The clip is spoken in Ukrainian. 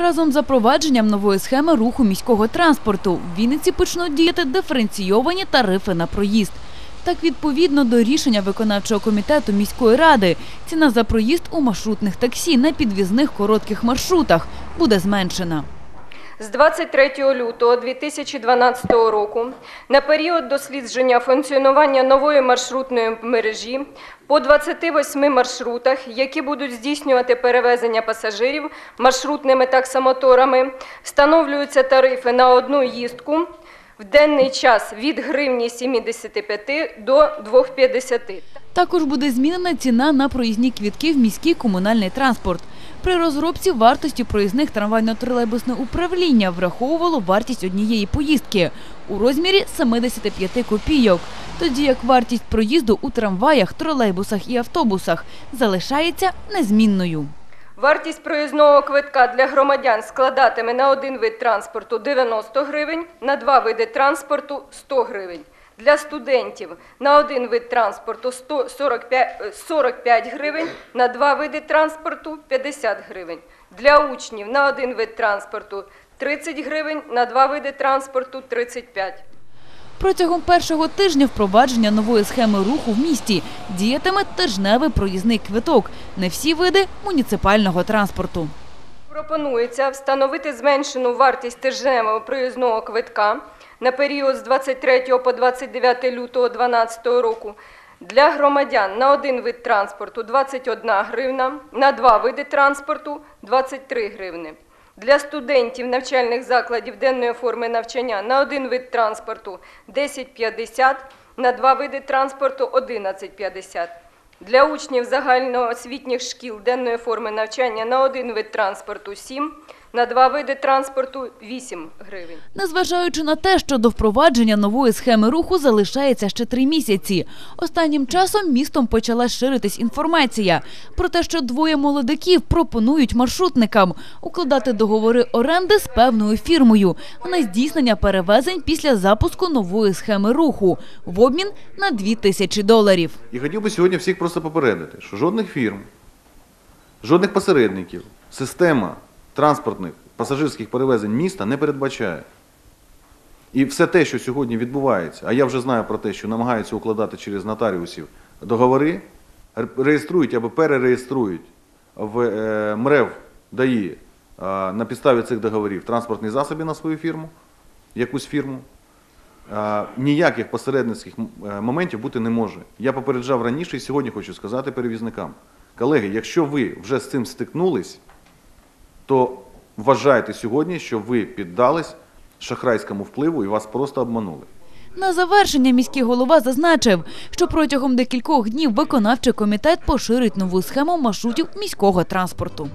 Разом з запровадженням нової схеми руху міського транспорту в Вінниці почнуть діяти диференційовані тарифи на проїзд. Так, відповідно до рішення виконавчого комітету міської ради, ціна за проїзд у маршрутних таксі на підвізних коротких маршрутах буде зменшена. З 23 лютого 2012 року на період дослідження функціонування нової маршрутної мережі по 28 маршрутах, які будуть здійснювати перевезення пасажирів маршрутними таксомоторами, встановлюються тарифи на одну їздку в денний час від гривні 75 до 2,50. Також буде змінена ціна на проїзні квітки в міський комунальний транспорт. При розробці вартості проїзних трамвайно-тролейбусне управління враховувало вартість однієї поїздки у розмірі 75 копійок, тоді як вартість проїзду у трамваях, тролейбусах і автобусах залишається незмінною. Вартість проїзного квитка для громадян складатиме на один вид транспорту 90 гривень, на два види транспорту 100 гривень. Для студентів на один вид транспорту 100 45, е, 45 гривень, на два види транспорту 50 гривень. Для учнів на один вид транспорту 30 гривень, на два види транспорту 35 Протягом першого тижня впровадження нової схеми руху в місті діятиме тижневий проїзний квиток на всі види муніципального транспорту. Пропонується встановити зменшену вартість тижневого проїзного квитка на період з 23 по 29 лютого 2012 року для громадян на один вид транспорту 21 гривна, на два види транспорту 23 гривни. Для студентів навчальних закладів денної форми навчання на один вид транспорту 10,50, на два види транспорту 11,50. Для учнів загальноосвітніх шкіл денної форми навчання на один вид транспорту 7, на два види транспорту 8 гривень. Незважаючи на те, що до впровадження нової схеми руху залишається ще три місяці. Останнім часом містом почала ширитись інформація про те, що двоє молодиків пропонують маршрутникам укладати договори оренди з певною фірмою на здійснення перевезень після запуску нової схеми руху в обмін на 2 тисячі доларів. І хотів би сьогодні всіх просто попередити, що жодних фірм, жодних посередників, система транспортних пасажирських перевезень міста не передбачає. І все те, що сьогодні відбувається, а я вже знаю про те, що намагаються укладати через нотаріусів договори, реєструють або перереєструють в е, МРЕВ ДАІ е, на підставі цих договорів транспортні засоби на свою фірму, якусь фірму. Е, ніяких посередницьких моментів бути не може. Я попереджав раніше і сьогодні хочу сказати перевізникам. Колеги, якщо ви вже з цим стикнулись, то вважайте сьогодні, що ви піддались шахрайському впливу і вас просто обманули. На завершення міський голова зазначив, що протягом декількох днів виконавчий комітет поширить нову схему маршрутів міського транспорту.